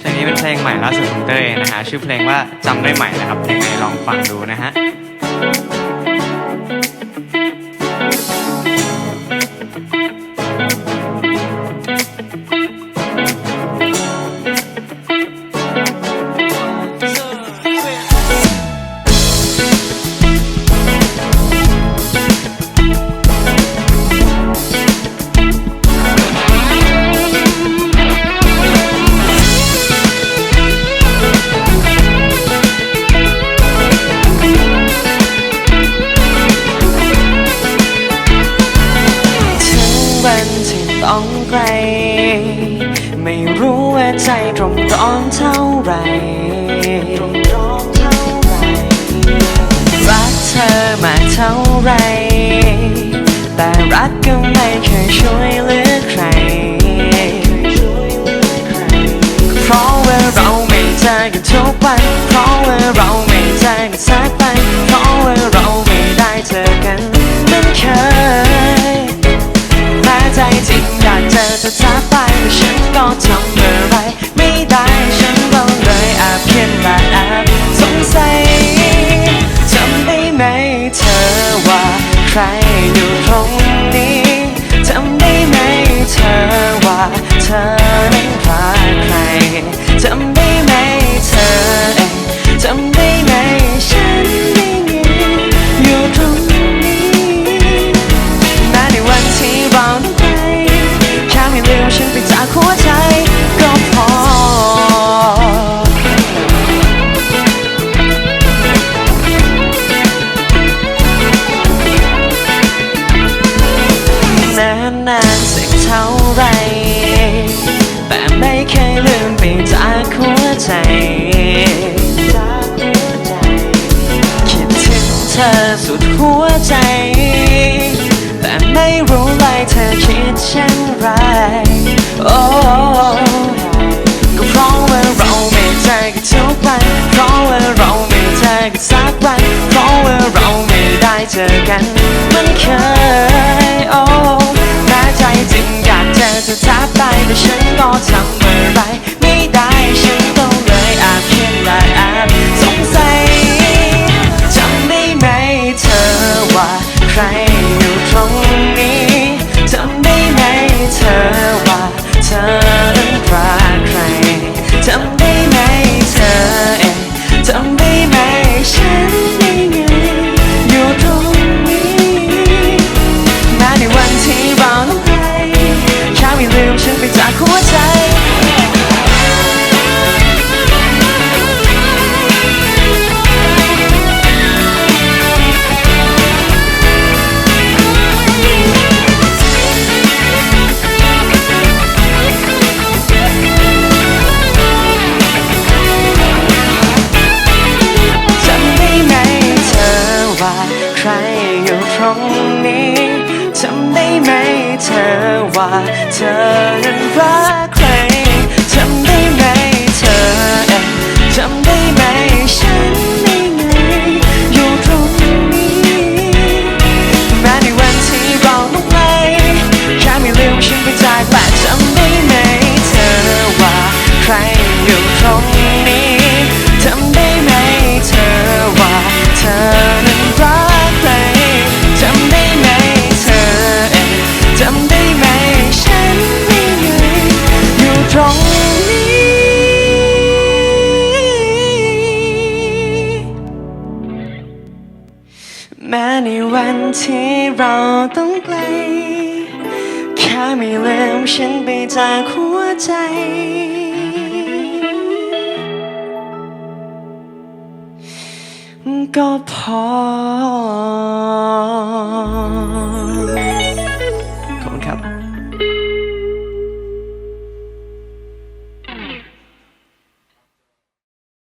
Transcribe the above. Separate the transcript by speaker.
Speaker 1: เพลงนี้เป็นเพลงใหม่ล่าสุดของเต้ยนะฮะชื่อเพลงว่าจำได้ใหม่นะครับยังไงลองฟังดูนะฮะ
Speaker 2: วันที่ต้องไกล ไม่รู้ว่าใจตรงร้อนเท่าไหรรักเธอมาเท่าไหรแต่รักก็ไม่เคยช่วยเหลือใคร เพราะว่าเราไม่เจอกันทุกวันเพราะว่าเราไม่เจอกันสักวันเพราะว่าเรา อยู่ตรงนี้ทำได้ไหมเธอว่าเธอนั้นพาใครทำได้ไหมเธอ ใจ คิดถึงเธอสุดหัวใจ แต่ไม่รู้เลยเธอคิดเช่นไรโอ้ก็เพราะว่าเราไม่เจอกันทุกวันเพราะว่าเราไม่เจอกันสักวันเพราะว่าเราไม่ได้เจอกันเหมือนเคย หัวใจำได้ไหมเธอว่าใครอยู่ตรง เธอว่าเธอนั้นรัก ม้ในวันที่เราต้องไกล แค่ไม่ลืมฉันไปจากหัวใจ ก็พอ